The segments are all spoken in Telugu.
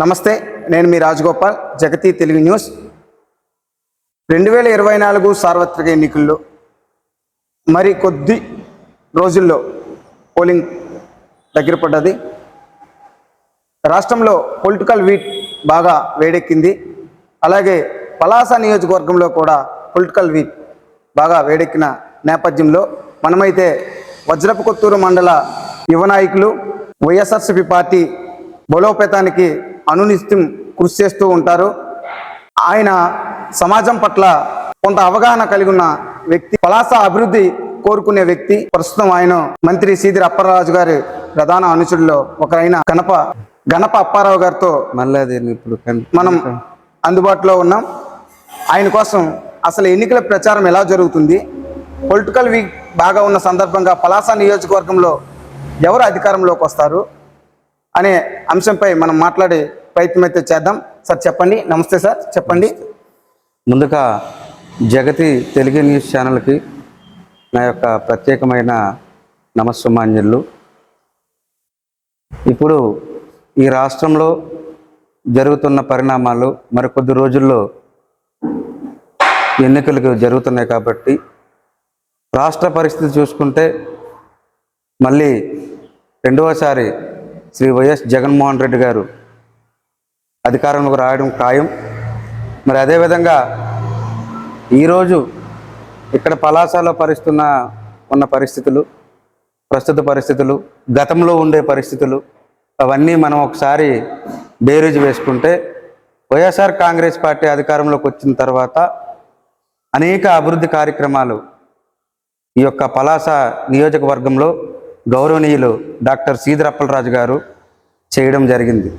నమస్తే నేను మీ రాజగోపాల్ జగతి తెలుగు న్యూస్. రెండు వేల ఇరవై నాలుగు సార్వత్రిక ఎన్నికల్లో మరి కొద్ది రోజుల్లో పోలింగ్ దగ్గర పడ్డది. రాష్ట్రంలో పొలిటికల్ వీట్ బాగా వేడెక్కింది. అలాగే పలాస నియోజకవర్గంలో కూడా పొలిటికల్ వీట్ బాగా వేడెక్కిన నేపథ్యంలో మనమైతే వజ్రపు కొత్తూరు మండల యువ నాయకులు వైఎస్ఆర్సీపీ పార్టీ బలోపేతానికి అనునిత్యం కృషి చేస్తూ ఉంటారు. ఆయన సమాజం పట్ల కొంత అవగాహన కలిగి ఉన్న వ్యక్తి పలాస అభివృద్ధి కోరుకునే వ్యక్తి. ప్రస్తుతం ఆయన మంత్రి సీదిరి అప్పలరాజు గారి ప్రధాన అనుచరుల్లో ఒకరైన గణప గణప అప్పారావు గారితో ఇప్పుడు మనం అందుబాటులో ఉన్నాం. ఆయన కోసం అసలు ఎన్నికల ప్రచారం ఎలా జరుగుతుంది? పొలిటికల్ వీక్ బాగా ఉన్న సందర్భంగా పలాస నియోజకవర్గంలో ఎవరు అధికారంలోకి వస్తారు? అనే అంశంపై మనం మాట్లాడే ప్రయత్నం అయితే చేద్దాం. సార్ చెప్పండి. నమస్తే సార్ చెప్పండి. ముందుగా జగతి తెలుగు న్యూస్ ఛానల్కి నా యొక్క ప్రత్యేకమైన నమస్సుమాన్యులు ఇప్పుడు ఈ రాష్ట్రంలో జరుగుతున్న పరిణామాలు మరికొద్ది రోజుల్లో ఎన్నికలు జరుగుతున్నాయి కాబట్టి రాష్ట్ర పరిస్థితి చూసుకుంటే మళ్ళీ రెండవసారి శ్రీ వైఎస్ జగన్మోహన్ రెడ్డి గారు అధికారంలోకి రావడం ఖాయం. మరి అదేవిధంగా ఈరోజు ఇక్కడ పలాసలో పరిస్తున్న ఉన్న పరిస్థితులు ప్రస్తుత పరిస్థితులు గతంలో ఉండే పరిస్థితులు అవన్నీ మనం ఒకసారి బేరీజు వేసుకుంటే వైఎస్ఆర్ కాంగ్రెస్ పార్టీ అధికారంలోకి వచ్చిన తర్వాత అనేక అభివృద్ధి కార్యక్రమాలు ఈ యొక్క పలాస నియోజకవర్గంలో గౌరవనీయులు డాక్టర్ సీదరప్పలరాజు గారు చేయడం జరిగింది.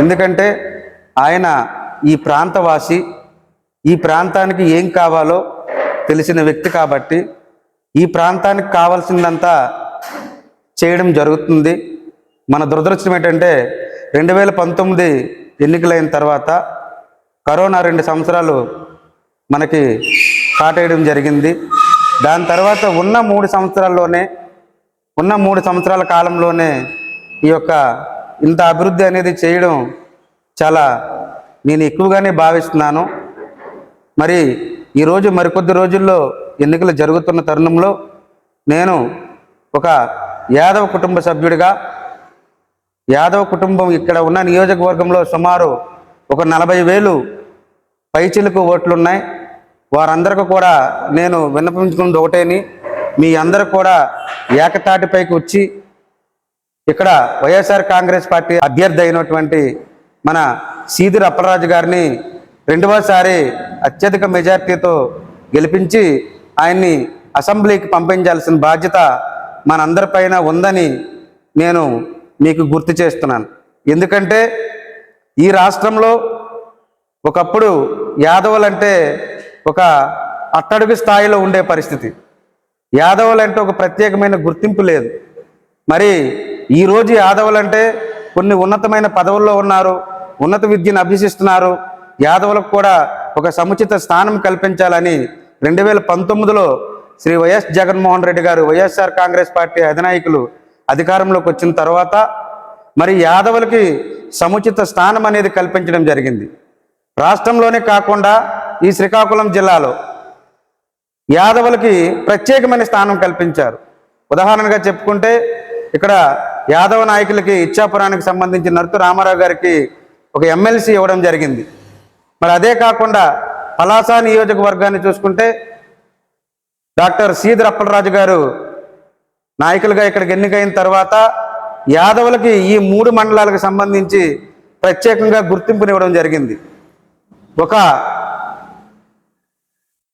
ఎందుకంటే ఆయన ఈ ప్రాంతవాసి ఈ ప్రాంతానికి ఏం కావాలో తెలిసిన వ్యక్తి కాబట్టి ఈ ప్రాంతానికి కావాల్సిందంతా చేయడం జరుగుతుంది. మన దురదృష్టం ఏంటంటే రెండు వేల పంతొమ్మిది ఎన్నికలైన తర్వాత కరోనా రెండు సంవత్సరాలు మనకి కాటేయడం జరిగింది. దాని తర్వాత ఉన్న మూడు సంవత్సరాల్లోనే ఉన్న మూడు సంవత్సరాల కాలంలోనే ఈ యొక్క ఇంత అభివృద్ధి అనేది చేయడం చాలా నేను ఎక్కువగానే భావిస్తున్నాను. మరి ఈరోజు మరికొద్ది రోజుల్లో ఎన్నికలు జరుగుతున్న తరుణంలో నేను ఒక యాదవ కుటుంబ సభ్యుడిగా యాదవ కుటుంబం ఇక్కడ ఉన్న నియోజకవర్గంలో సుమారు ఒక నలభై వేలు పైచిలకు ఓట్లున్నాయి. వారందరికీ కూడా నేను విన్నపించుకున్నది ఒకటేని మీ అందరూ కూడా ఏకతాటిపైకి వచ్చి ఇక్కడ వైఎస్ఆర్ కాంగ్రెస్ పార్టీ అభ్యర్థి అయినటువంటి మన సీదిరి అప్పలరాజు గారిని రెండవసారి అత్యధిక మెజార్టీతో గెలిపించి ఆయన్ని అసెంబ్లీకి పంపించాల్సిన బాధ్యత మనందరిపైన ఉందని నేను మీకు గుర్తు చేస్తున్నాను. ఎందుకంటే ఈ రాష్ట్రంలో ఒకప్పుడు యాదవులంటే ఒక అట్టడుగు స్థాయిలో ఉండే పరిస్థితి. యాదవులంటే ఒక ప్రత్యేకమైన గుర్తింపు లేదు. మరి ఈరోజు యాదవులంటే కొన్ని ఉన్నతమైన పదవుల్లో ఉన్నారు ఉన్నత విద్యను అభ్యసిస్తున్నారు. యాదవులకు కూడా ఒక సముచిత స్థానం కల్పించాలని రెండు వేల పంతొమ్మిదిలో శ్రీ వైఎస్ జగన్మోహన్ రెడ్డి గారు వైఎస్ఆర్ కాంగ్రెస్ పార్టీ అధినాయకులు అధికారంలోకి వచ్చిన తర్వాత మరి యాదవులకి సముచిత స్థానం అనేది కల్పించడం జరిగింది. రాష్ట్రంలోనే కాకుండా ఈ శ్రీకాకుళం జిల్లాలో యాదవులకి ప్రత్యేకమైన స్థానం కల్పించారు. ఉదాహరణగా చెప్పుకుంటే ఇక్కడ యాదవ నాయకులకి ఇచ్చాపురానికి సంబంధించి నరుతు రామారావు గారికి ఒక ఎమ్మెల్సీ ఇవ్వడం జరిగింది. మరి అదే కాకుండా పలాస నియోజకవర్గాన్ని చూసుకుంటే డాక్టర్ సీదర్ అప్పలరాజు గారు నాయకులుగా ఇక్కడికి ఎన్నికైన తర్వాత యాదవులకి ఈ మూడు మండలాలకు సంబంధించి ప్రత్యేకంగా గుర్తింపునివ్వడం జరిగింది. ఒక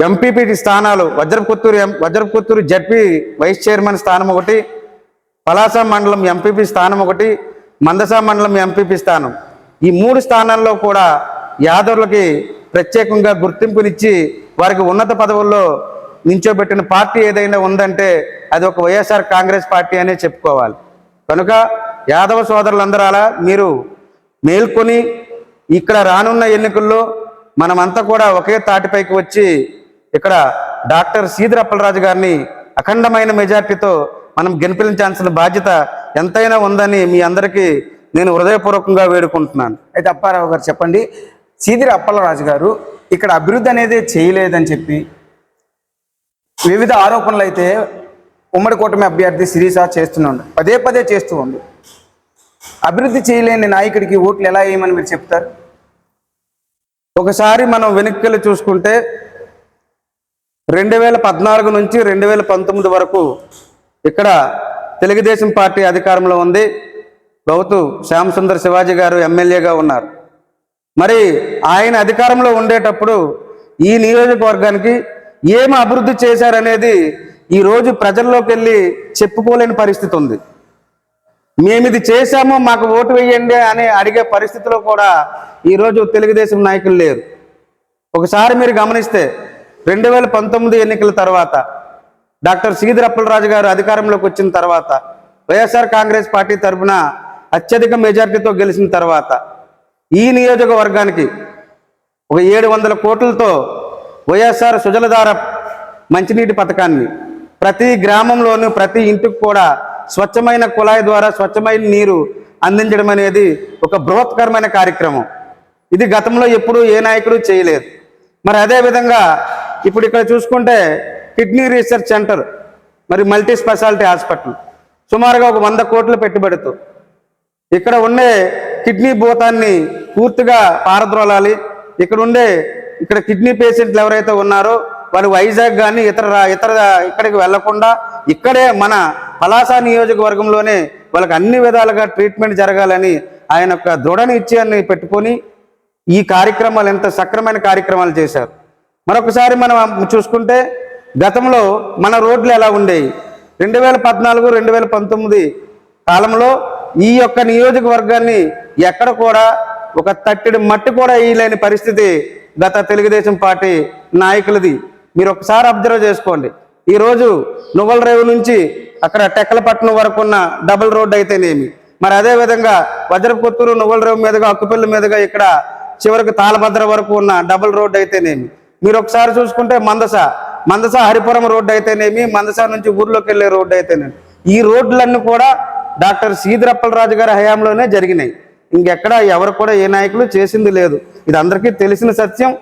ఎంపీపీటీ స్థానాలు Vajrapu Kotturu M Vajrapu Kotturu ZP vice chairman స్థానం ఒకటి పలాస మండలం ఎంపీపీ స్థానం ఒకటి మందసా మండలం ఎంపీపీ స్థానం. ఈ మూడు స్థానాల్లో కూడా యాదవులకి ప్రత్యేకంగా గుర్తింపునిచ్చి వారికి ఉన్నత పదవుల్లో నించోబెట్టిన పార్టీ ఏదైనా ఉందంటే అది ఒక వైఎస్ఆర్ కాంగ్రెస్ పార్టీ అనే చెప్పుకోవాలి. కనుక యాదవ సోదరులందరూ అలా మీరు మేల్కొని ఇక్కడ రానున్న ఎన్నికల్లో మనమంతా కూడా ఒకే తాటిపైకి వచ్చి ఇక్కడ డాక్టర్ సీదిరప్పలరాజు గారిని అఖండమైన మెజార్టీతో మనం గెలిపించాల్సిన బాధ్యత ఎంతైనా ఉందని మీ అందరికీ నేను హృదయపూర్వకంగా వేడుకుంటున్నాను. అయితే అప్పారావు గారు చెప్పండి సీదిరి అప్పలరాజు గారు ఇక్కడ అభివృద్ధి అనేది చేయలేదని చెప్పి వివిధ ఆరోపణలు అయితే ఉమ్మడి కూటమి అభ్యర్థి సిరీసా చేస్తున్నాడు పదే పదే చేస్తూ ఉంది. అభివృద్ధి చేయలేని నాయకుడికి ఓట్లు ఎలా వేయమని మీరు చెప్తారు? ఒకసారి మనం వెనక్కి చూసుకుంటే రెండు వేల పద్నాలుగు నుంచి రెండు వేల పంతొమ్మిది వరకు ఇక్కడ తెలుగుదేశం పార్టీ అధికారంలో ఉంది. గౌతు శ్యామ్ సుందర్ శివాజీ గారు ఎమ్మెల్యేగా ఉన్నారు. మరి ఆయన అధికారంలో ఉండేటప్పుడు ఈ నియోజకవర్గానికి ఏం అభివృద్ధి చేశారనేది ఈ రోజు ప్రజల్లోకి వెళ్ళి చెప్పుకోలేని పరిస్థితి ఉంది. మేము ఇది చేశాము మాకు ఓటు వేయండి అని అడిగే పరిస్థితిలో కూడా ఈరోజు తెలుగుదేశం నాయకులు లేరు. ఒకసారి మీరు గమనిస్తే రెండు వేల పంతొమ్మిది ఎన్నికల తర్వాత డాక్టర్ శ్రీధర్ అప్పలరాజు గారు అధికారంలోకి వచ్చిన తర్వాత వైఎస్ఆర్ కాంగ్రెస్ పార్టీ తరఫున అత్యధిక మెజార్టీతో గెలిచిన తర్వాత ఈ నియోజకవర్గానికి ఒక ఏడు వందల కోట్లతో వైఎస్ఆర్ సుజలధార మంచినీటి పథకాన్ని ప్రతి గ్రామంలోనూ ప్రతి ఇంటికి కూడా స్వచ్ఛమైన కుళాయి ద్వారా స్వచ్ఛమైన నీరు అందించడం అనేది ఒక బృహత్కరమైన కార్యక్రమం. ఇది గతంలో ఎప్పుడూ ఏ నాయకుడు చేయలేదు. మరి అదే విధంగా ఇప్పుడు ఇక్కడ చూసుకుంటే కిడ్నీ రీసెర్చ్ సెంటర్ మరి మల్టీ స్పెషాలిటీ హాస్పిటల్. సుమారుగా ఒక వంద కోట్లు పెట్టుబడితో. ఇక్కడ ఉండే కిడ్నీ భూతాన్ని పూర్తిగా పారద్రోలాలి. ఇక్కడ ఉండే ఇక్కడ కిడ్నీ పేషెంట్లు ఎవరైతే ఉన్నారో వాళ్ళు వైజాగ్ కానీ ఇతర ఇతర ఇక్కడికి వెళ్ళకుండా ఇక్కడే మన పలాస నియోజకవర్గంలోనే వాళ్ళకి అన్ని విధాలుగా ట్రీట్మెంట్ జరగాలని ఆయన యొక్క దృఢ నిశ్చయాన్ని పెట్టుకొని ఈ కార్యక్రమాలు ఎంత సక్రమైన కార్యక్రమాలు చేశారు. మరొకసారి మనం చూసుకుంటే గతంలో మన రోడ్లు ఎలా ఉండేవి? రెండు వేల పద్నాలుగు రెండు వేల పంతొమ్మిది కాలంలో ఈ యొక్క నియోజకవర్గాన్ని ఎక్కడ కూడా ఒక తట్టిడి మట్టి కూడా వేయలేని పరిస్థితి గత తెలుగుదేశం పార్టీ నాయకులది. మీరు ఒకసారి అబ్జర్వ్ చేసుకోండి. ఈరోజు నువ్వల రేవు నుంచి అక్కడ టెక్కలపట్నం వరకు ఉన్న డబుల్ రోడ్ అయితేనేమి? మరి అదే విధంగా వజ్రపుత్తూరు నువ్వల రేవు మీదుగా అక్కుపల్లి మీదుగా ఇక్కడ చివరికి తాళభద్ర వరకు ఉన్న డబుల్ రోడ్ అయితేనేమి? మీరు ఒకసారి చూసుకుంటే మందస మందస హరిపురం రోడ్డు అయితేనేమి మందస నుంచి ఊర్లోకి వెళ్ళే రోడ్డు అయితేనేమి. ఈ రోడ్లన్నీ కూడా డాక్టర్ సీదిరప్పలరాజు గారి హయాంలోనే జరిగినాయి. ఇంకెక్కడ ఎవరు కూడా ఏ నాయకులు చేసింది లేదు. ఇది అందరికీ తెలిసిన సత్యం.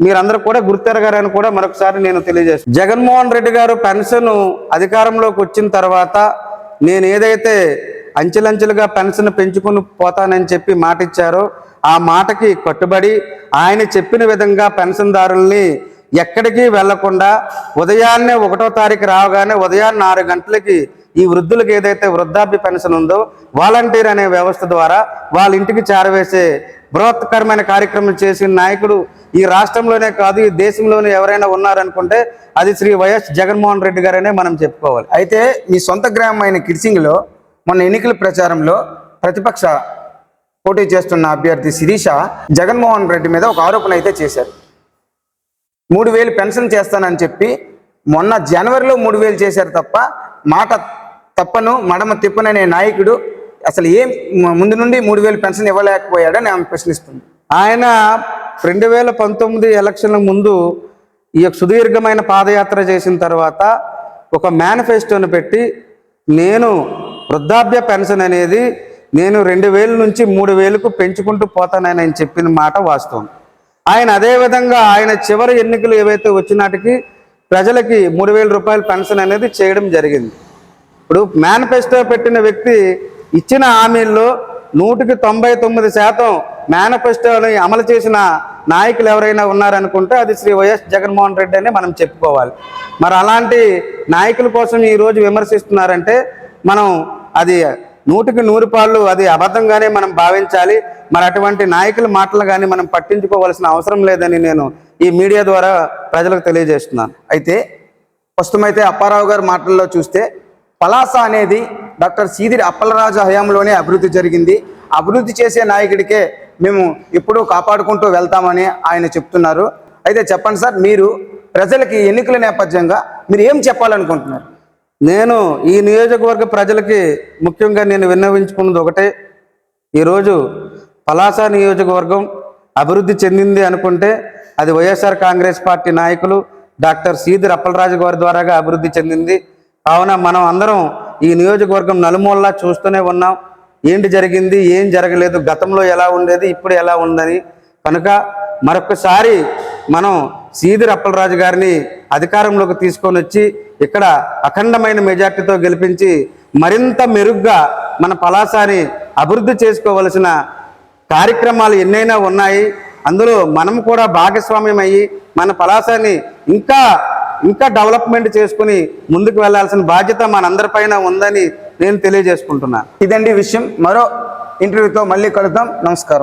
మీరందరూ కూడా గుర్తెరగారని కూడా మరొకసారి నేను తెలియజేస్తాను జగన్మోహన్ రెడ్డి గారు పెన్షన్ అధికారంలోకి వచ్చిన తర్వాత నేను ఏదైతే అంచెలంచెలుగా పెన్షన్ పెంచుకుని పోతానని చెప్పి మాట ఇచ్చారో ఆ మాటకి కట్టుబడి ఆయన చెప్పిన విధంగా పెన్షన్దారుల్ని ఎక్కడికి వెళ్ళకుండా ఉదయాన్నే ఒకటో తారీఖు రావగానే ఉదయాన్నే ఆరు గంటలకి ఈ వృద్ధులకు ఏదైతే వృద్ధాప్య పెన్షన్ ఉందో వాలంటీర్ అనే వ్యవస్థ ద్వారా వాళ్ళ ఇంటికి చేరవేసే బృహత్కరమైన కార్యక్రమం చేసిన నాయకుడు ఈ రాష్ట్రంలోనే కాదు ఈ దేశంలోనే ఎవరైనా ఉన్నారనుకుంటే అది శ్రీ వైఎస్ జగన్మోహన్ రెడ్డి గారనే మనం చెప్పుకోవాలి. అయితే మీ సొంత గ్రామం అయిన కిర్సింగ్లో మొన్న ఎన్నికల ప్రచారంలో ప్రతిపక్ష పోటీ చేస్తున్న అభ్యర్థి శిరీష జగన్మోహన్ రెడ్డి మీద ఒక ఆరోపణ అయితే చేశారు. మూడు వేలు పెన్షన్ చేస్తానని చెప్పి మొన్న జనవరిలో మూడు వేలు చేశారు తప్ప మాట తప్పను మడమ తిప్పననే నాయకుడు అసలు ఏం ముందు నుండి మూడు వేలు పెన్షన్ ఇవ్వలేకపోయాడని ఆమె ప్రశ్నిస్తుంది. ఆయన రెండు వేల పంతొమ్మిది ఎలక్షన్ల ముందు ఈ యొక్క సుదీర్ఘమైన పాదయాత్ర చేసిన తర్వాత ఒక మేనిఫెస్టోను పెట్టి నేను వృద్ధాప్య పెన్షన్ అనేది నేను రెండు వేల నుంచి మూడు వేలకు పెంచుకుంటూ పోతానని చెప్పిన మాట వాస్తవం. ఆయన అదేవిధంగా ఆయన చివరి ఎన్నికలు ఏవైతే వచ్చినాటికి ప్రజలకి మూడు వేల రూపాయల పెన్షన్ అనేది చేయడం జరిగింది. ఇప్పుడు మేనిఫెస్టో పెట్టిన వ్యక్తి ఇచ్చిన హామీల్లో నూటికి తొంభై తొమ్మిది శాతం మేనిఫెస్టోని అమలు చేసిన నాయకులు ఎవరైనా ఉన్నారనుకుంటే అది శ్రీ వైఎస్ జగన్మోహన్ రెడ్డి అని మనం చెప్పుకోవాలి. మరి అలాంటి నాయకుల కోసం ఈరోజు విమర్శిస్తున్నారంటే మనం అది నూటికి నూరు పాళ్ళు అది అబద్ధంగానే మనం భావించాలి. మరి అటువంటి నాయకుల మాటలు కానీ మనం పట్టించుకోవాల్సిన అవసరం లేదని నేను ఈ మీడియా ద్వారా ప్రజలకు తెలియజేస్తున్నాను. అయితే ప్రస్తుతమైతే అప్పారావు గారి మాటల్లో చూస్తే పలాస అనేది డాక్టర్ సీదిరి అప్పలరాజు హయాంలోనే అభివృద్ధి జరిగింది. అభివృద్ధి చేసే నాయకుడికే మేము ఎప్పుడూ కాపాడుకుంటూ వెళ్తామని ఆయన చెప్తున్నారు. అయితే చెప్పండి సార్ మీరు ప్రజలకి ఎన్నికల నేపథ్యంగా మీరు ఏం చెప్పాలనుకుంటున్నారు? నేను ఈ నియోజకవర్గ ప్రజలకి ముఖ్యంగా నేను విన్నవించుకున్నది ఒకటే. ఈరోజు పలాస నియోజకవర్గం అభివృద్ధి చెందింది అనుకుంటే అది వైఎస్ఆర్ కాంగ్రెస్ పార్టీ నాయకులు డాక్టర్ సీదిర్ అప్పలరాజు గారి ద్వారాగా అభివృద్ధి చెందింది. కావున మనం అందరం ఈ నియోజకవర్గం నలుమూలలా చూస్తూనే ఉన్నాం. ఏంటి జరిగింది? ఏం జరగలేదు? గతంలో ఎలా ఉండేది? ఇప్పుడు ఎలా ఉందని. కనుక మరొకసారి మనం సీదిరి అప్పలరాజు గారిని అధికారంలోకి తీసుకొని వచ్చి ఇక్కడ అఖండమైన మెజార్టీతో గెలిపించి మరింత మెరుగ్గా మన పలాసాని అభివృద్ధి చేసుకోవలసిన కార్యక్రమాలు ఎన్నైనా ఉన్నాయి. అందులో మనం కూడా భాగస్వామ్యం అయ్యి మన పలాసాన్ని ఇంకా ఇంకా డెవలప్మెంట్ చేసుకుని ముందుకు వెళ్ళాల్సిన బాధ్యత మనందరిపైన ఉందని నేను తెలియజేసుకుంటున్నాను ఇదండి విషయం. మరో ఇంటర్వ్యూతో మళ్ళీ కలుద్దాం. నమస్కారం.